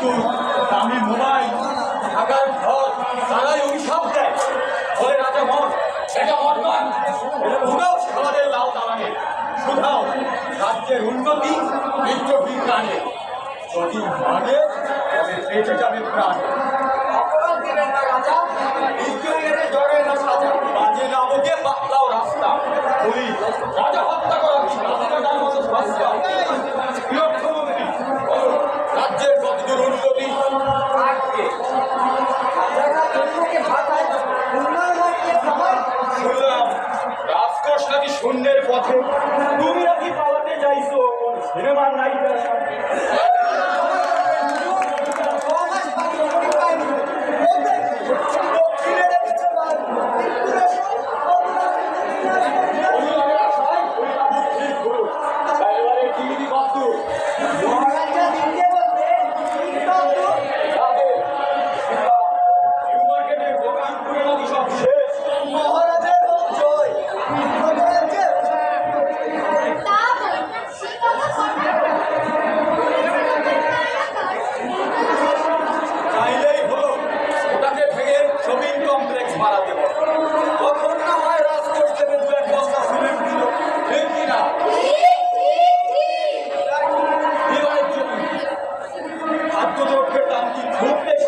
কিন্তু দামি মোবাইল, ঢাকার ঘর তারাই অভিশাপ দেয়। বলে রাজা মন, এটা মনমান এটা ভুগাও সারাদের লাউ দাঁড়ানে শুধাও রাজ্যের উন্নতি নিত্য বিজ্ঞানে যদি মানে বেঁচে যাবে প্রাণ। অপরাধ দিলেন রাজা। রাস্তা। পুলিশ হত্যা করা। রাস্তা रोड पे काम की धूप में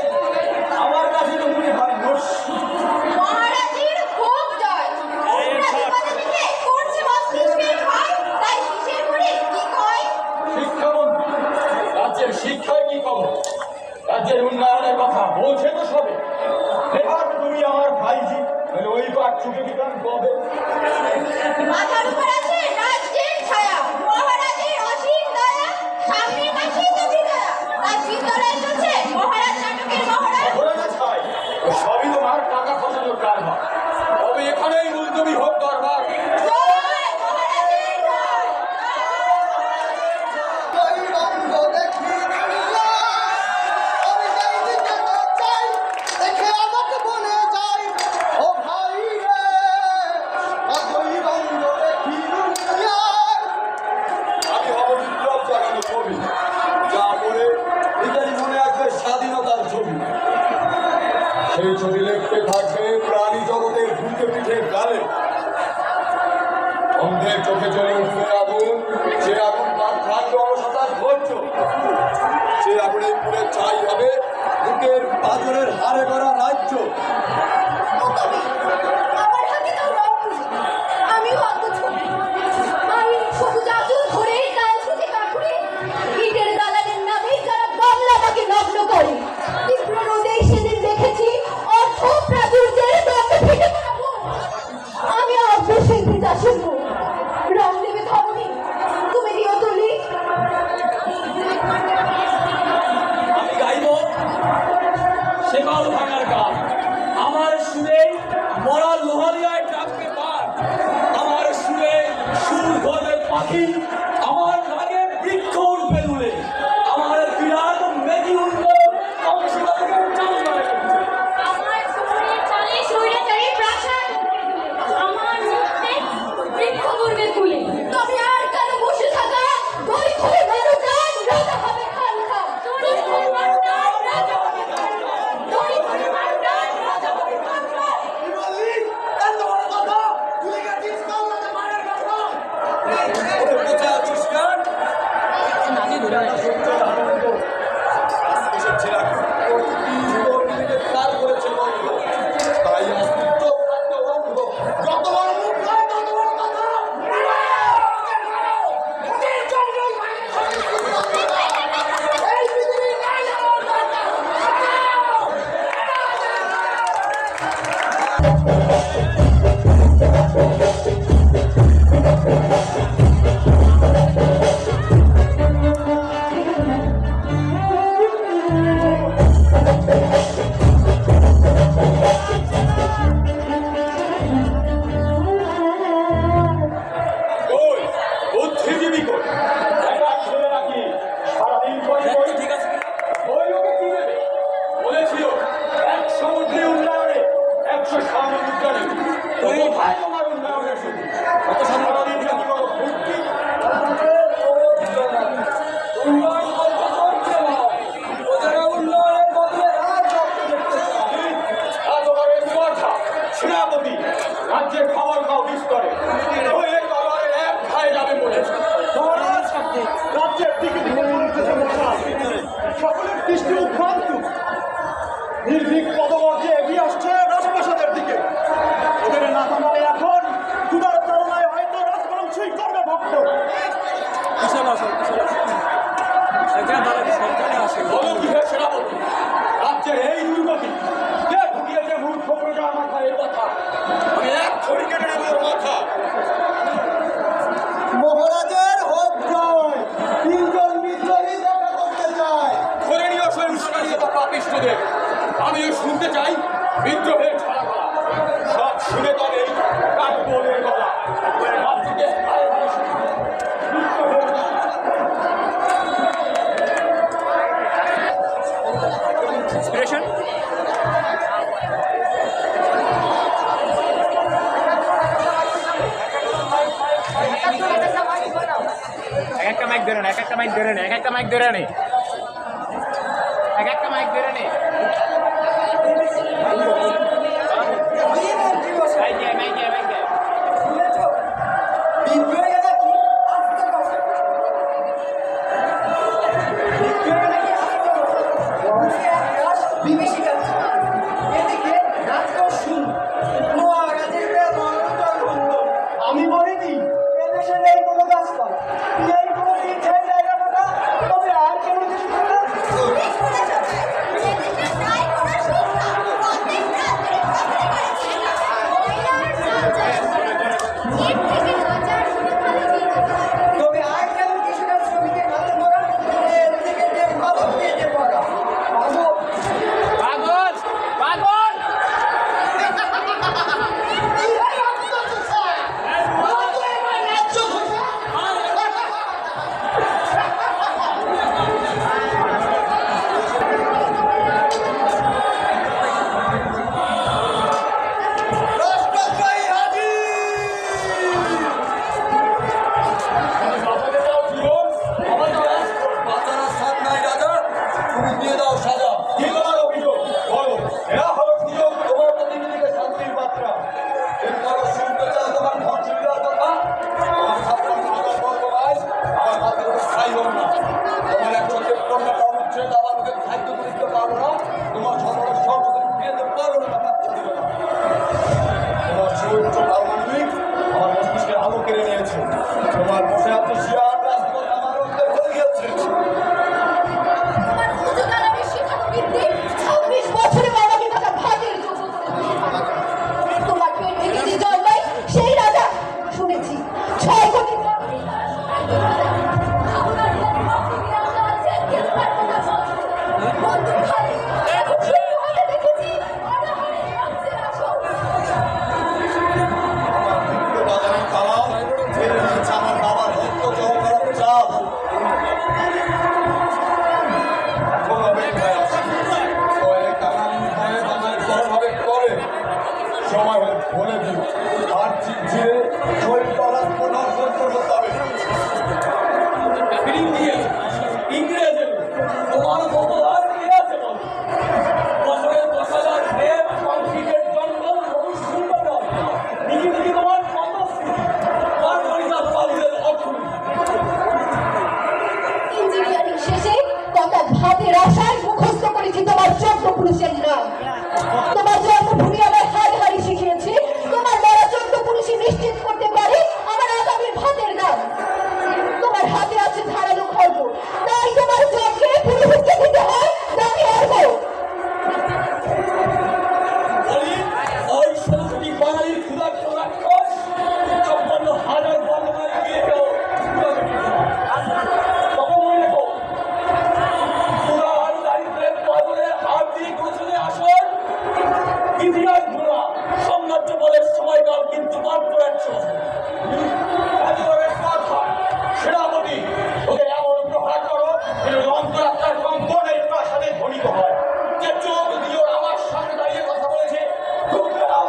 সেই ছবি লেখতে থাকবে, প্রাণী জগতের ভূতে পিঠে গালে। অন্ধের চোখে চলে উঠবে আগুন, সে আগুন তার থাকবে সে পুরে চাই হবে, বুকের পাথরের হারে করা রাজ্য। যত একটা মাইক ধরে নে, এক একটা মাইক ধরে নে, এক একটা মাইক ধরে নে। এক একটা মাইক ধরে নে।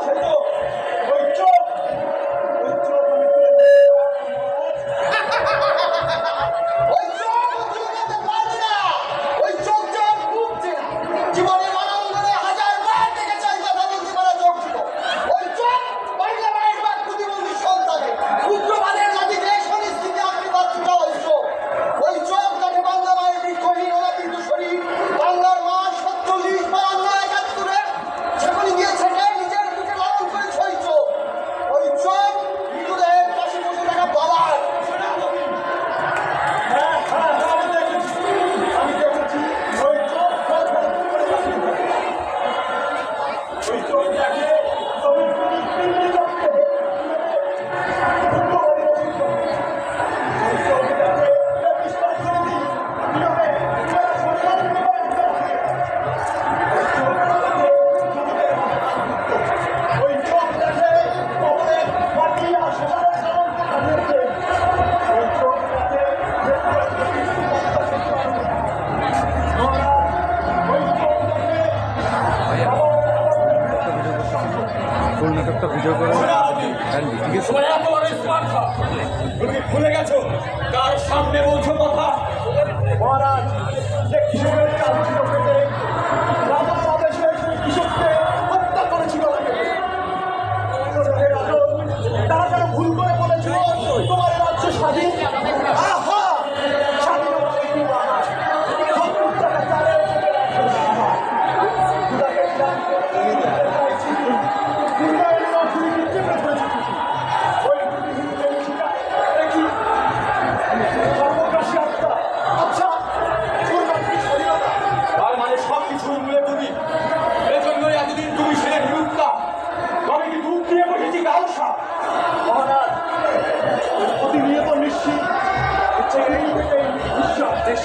Senhor.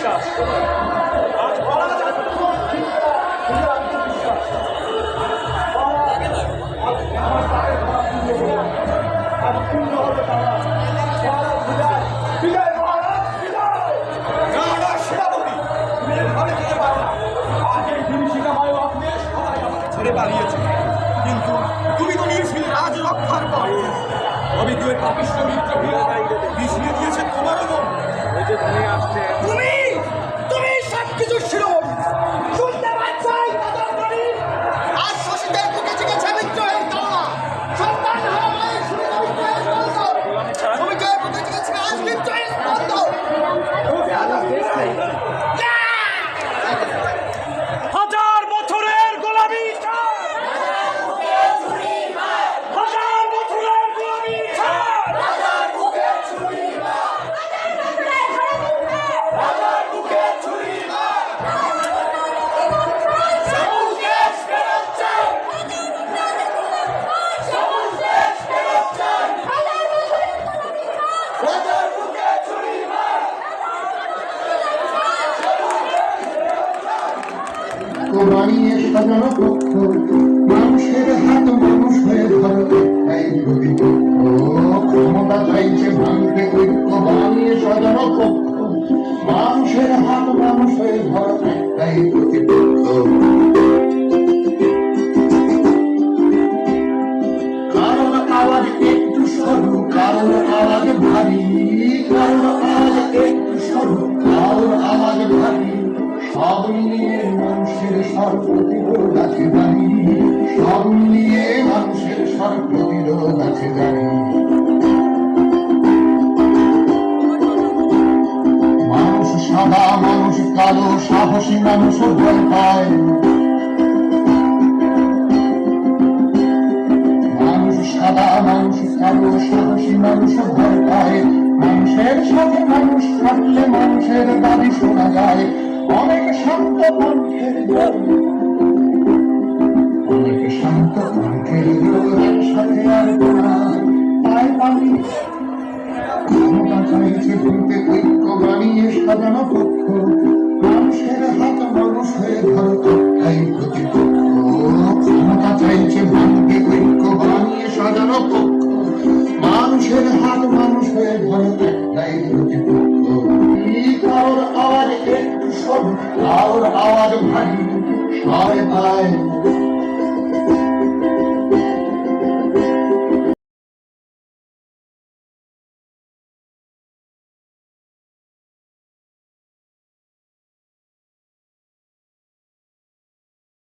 না আজ সবাই আমাকে ছেড়ে পালিয়েছে। কিন্তু তুমি তো নিয়েছিলে রাজ রক্ষার পর। তুই পাপিষ্ট মিত্র ভিড় পিছিয়ে দিয়েছে তোমারও মন হয়ে ধরতে এই প্রতিপক্ষ কারণ একটু সরু, কারণ আওয়াজ ভারী ভারী। সব মিলিয়ে মানুষের স্বর প্রতিরোধ আছে জানি সব মিলিয়ে মানুষের স্বর প্রতিরোধ আছে মানুষ ভয় পায় মানুষ সাদা মানুষ কালো সাহসী মানুষ ভয় পায় মানুষের সাথে মানুষ থাকলে মানুষের দাবি শোনা যায় অনেক শান্ত জোর অনেক শান্ত জোর একসাথে আর তাই আমি ক্ষমতা চাইছে ভুলতে ঐক্য বানিয়ে সাজানো পক্ষ মানুষের হাত মানুষ হয়ে ধরত তাই প্রতিপক্ষ। ক্ষমতা চাইছে ভাঙতে ঐক্য আওয়াজ একটু সব কারোর সবাই